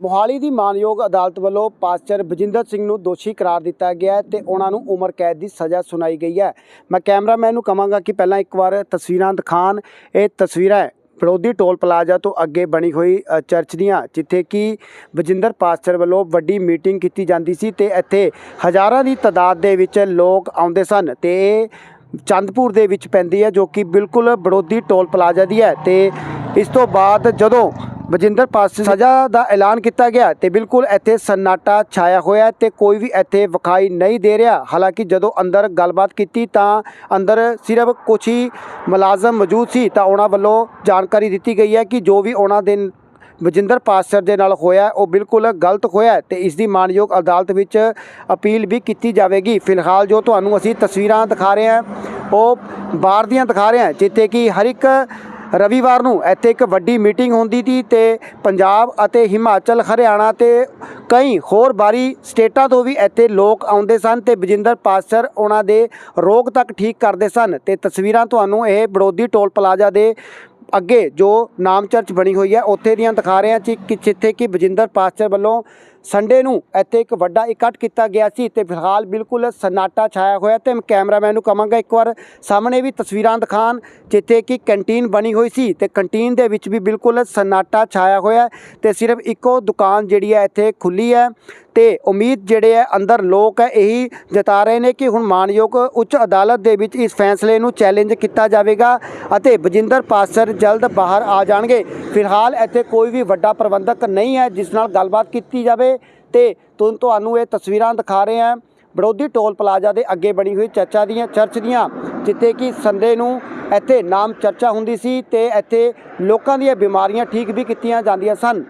ਮੋਹਾਲੀ ਦੀ ਮਾਨਯੋਗ ਅਦਾਲਤ ਵੱਲੋਂ ਪਾਸਟਰ ਬਜਿੰਦਰ ਸਿੰਘ ਨੂੰ ਦੋਸ਼ੀ ਕਰਾਰ ਦਿੱਤਾ ਗਿਆ ਹੈ ਤੇ ਉਹਨਾਂ ਨੂੰ ਉਮਰ ਕੈਦ ਦੀ ਸਜ਼ਾ ਸੁਣਾਈ ਗਈ ਹੈ। ਮੈਂ ਕੈਮਰਾਮੈਨ ਨੂੰ ਕਹਾਂਗਾ ਕਿ ਪਹਿਲਾਂ ਇੱਕ ਵਾਰ ਤਸਵੀਰਾਂ ਦਿਖਾਣ। ਇਹ ਤਸਵੀਰਾਂ ਹੈ ਟੋਲ ਪਲਾਜ਼ਾ ਤੋਂ ਅੱਗੇ ਬਣੀ ਹੋਈ ਚਰਚ ਦੀਆਂ, ਜਿੱਥੇ ਕਿ ਬਜਿੰਦਰ ਪਾਸਟਰ ਵੱਲੋਂ ਵੱਡੀ ਮੀਟਿੰਗ ਕੀਤੀ ਜਾਂਦੀ ਸੀ ਤੇ ਇੱਥੇ ਹਜ਼ਾਰਾਂ ਦੀ ਤਾਦਾਦ ਦੇ ਵਿੱਚ ਲੋਕ ਆਉਂਦੇ ਸਨ ਤੇ ਇਹ ਚੰਦਪੁਰ ਦੇ ਵਿੱਚ ਪੈਂਦੀ ਹੈ ਜੋ ਕਿ ਬਿਲਕੁਲ ਵਿਰੋਧੀ ਟੋਲ ਪਲਾਜ਼ਾ ਦੀ ਹੈ ਤੇ ਇਸ ਤੋਂ ਬਾਅਦ ਜਦੋਂ ਬਜਿੰਦਰ ਪਾਸਟਰ ਸਜ਼ਾ ਦਾ ਐਲਾਨ ਕੀਤਾ ਗਿਆ ਤੇ ਬਿਲਕੁਲ ਇੱਥੇ ਸન્ਨਾਟਾ ਛਾਇਆ ਹੋਇਆ ਹੈ ਤੇ ਕੋਈ ਵੀ ਇੱਥੇ ਵਿਖਾਈ ਨਹੀਂ ਦੇ ਰਿਹਾ। ਹਾਲਾਂਕਿ ਜਦੋਂ ਅੰਦਰ ਗੱਲਬਾਤ ਕੀਤੀ ਤਾਂ ਅੰਦਰ ਸਿਰਫ ਕੁਝ ਹੀ ਮੁਲਾਜ਼ਮ ਮੌਜੂਦ ਸੀ ਤਾਂ ਉਹਨਾਂ ਵੱਲੋਂ ਜਾਣਕਾਰੀ ਦਿੱਤੀ ਗਈ ਹੈ ਕਿ ਜੋ ਵੀ ਉਹਨਾਂ ਦੇ ਬਜਿੰਦਰ ਪਾਸਟਰ ਦੇ ਨਾਲ ਹੋਇਆ ਉਹ ਬਿਲਕੁਲ ਗਲਤ ਹੋਇਆ ਤੇ ਇਸ ਦੀ ਮਾਨਯੋਗ ਅਦਾਲਤ ਵਿੱਚ ਅਪੀਲ ਵੀ ਕੀਤੀ ਜਾਵੇਗੀ। ਫਿਲਹਾਲ ਜੋ ਤੁਹਾਨੂੰ ਅਸੀਂ ਤਸਵੀਰਾਂ ਦਿਖਾ ਰਹੇ ਹਾਂ, ਉਹ ਬਾਹਰ ਦੀਆਂ ਦਿਖਾ ਰਹੇ ਹਾਂ, ਜਿੱਥੇ ਕਿ ਹਰ ਇੱਕ ਰਵੀਵਾਰ ਨੂੰ ਇੱਥੇ ਇੱਕ ਵੱਡੀ ਮੀਟਿੰਗ ਹੁੰਦੀ ਸੀ ਤੇ ਪੰਜਾਬ ਅਤੇ ਹਿਮਾਚਲ, ਹਰਿਆਣਾ ਤੇ ਕਈ ਹੋਰ ਬਾਰੀ ਸਟੇਟਾਂ ਤੋਂ ਵੀ ਇੱਥੇ ਲੋਕ ਆਉਂਦੇ ਸਨ ਤੇ ਬਜਿੰਦਰ ਪਾਸਰ ਉਹਨਾਂ ਦੇ ਰੋਗ ਤੱਕ ਠੀਕ ਕਰਦੇ ਸਨ ਤੇ ਤਸਵੀਰਾਂ ਤੁਹਾਨੂੰ ਇਹ ਬੜੋਦੀ ਟੋਲ ਪਲਾਜ਼ਾ ਦੇ ਅੱਗੇ ਜੋ ਨਾਮ ਚਰਚ ਬਣੀ ਹੋਈ ਹੈ, ਉੱਥੇ ਦੀਆਂ ਦਿਖਾ ਰਹੇ ਹਾਂ ਜੀ ਕਿ ਜਿੱਥੇ ਕਿ ਬਜਿੰਦਰ ਪਾਸਰ ਵੱਲੋਂ ਸੰਡੇ ਨੂੰ ਇੱਥੇ ਇੱਕ ਵੱਡਾ ਇਕੱਠ ਕੀਤਾ ਗਿਆ ਸੀ ਤੇ ਫਿਲਹਾਲ ਬਿਲਕੁਲ ਸਨਾਟਾ ਛਾਇਆ ਹੋਇਆ ਤੇ ਮੈਂ ਕੈਮਰਾਮੈਨ ਨੂੰ ਕਹਾਂਗਾ ਇੱਕ ਵਾਰ ਸਾਹਮਣੇ ਵੀ ਤਸਵੀਰਾਂ ਦਿਖਾਣ, ਜਿੱਥੇ ਕਿ ਕੈਂਟੀਨ ਬਣੀ ਹੋਈ ਸੀ ਤੇ ਕੈਂਟੀਨ ਦੇ ਵਿੱਚ ਵੀ ਬਿਲਕੁਲ ਸਨਾਟਾ ਛਾਇਆ ਹੋਇਆ ਹੈ ਤੇ ਸਿਰਫ ਇੱਕੋ ਦੁਕਾਨ ਜਿਹੜੀ ਹੈ ਇੱਥੇ ਖੁੱਲੀ ਹੈ ਤੇ ਉਮੀਦ ਜਿਹੜੇ ਹੈ ਅੰਦਰ ਲੋਕ ਹੈ ਇਹੀ ਜਤਾ ਰਹੇ ਨੇ ਕਿ ਹੁਣ ਮਾਨਯੋਗ ਉੱਚ ਅਦਾਲਤ ਦੇ ਵਿੱਚ ਇਸ ਫੈਸਲੇ ਨੂੰ ਚੈਲੰਜ ਕੀਤਾ ਜਾਵੇਗਾ ਅਤੇ ਬਜਿੰਦਰ ਪਾਸਰ ਜਲਦ ਬਾਹਰ ਆ ਜਾਣਗੇ। ਫਿਲਹਾਲ ਇੱਥੇ ਕੋਈ ਵੀ ਵੱਡਾ ਪ੍ਰਬੰਧਕ ਨਹੀਂ ਹੈ, ਜਿਸ ਨਾਲ ਗੱਲਬਾਤ ਕੀਤੀ ਜਾਵੇ। ਤੇ ਤੁਹਾਨੂੰ ਇਹ ਤਸਵੀਰਾਂ ਦਿਖਾ ਰਹੇ ਹਾਂ। ਵਿਰੋਧੀ ਟੋਲ ਪਲਾਜ਼ਾ ਦੇ ਅੱਗੇ ਬਣੀ ਹੋਈ ਚਰਚਾ ਦੀਆਂ, ਚਰਚ ਦੀਆਂ, ਜਿੱਥੇ ਕਿ ਸੰਡੇ ਨੂੰ ਇੱਥੇ ਨਾਮ ਚਰਚਾ ਹੁੰਦੀ ਸੀ ਤੇ ਇੱਥੇ ਲੋਕਾਂ ਦੀਆਂ ਬਿਮਾਰੀਆਂ ਠੀਕ ਵੀ ਕੀਤੀਆਂ ਜਾਂਦੀਆਂ ਸਨ।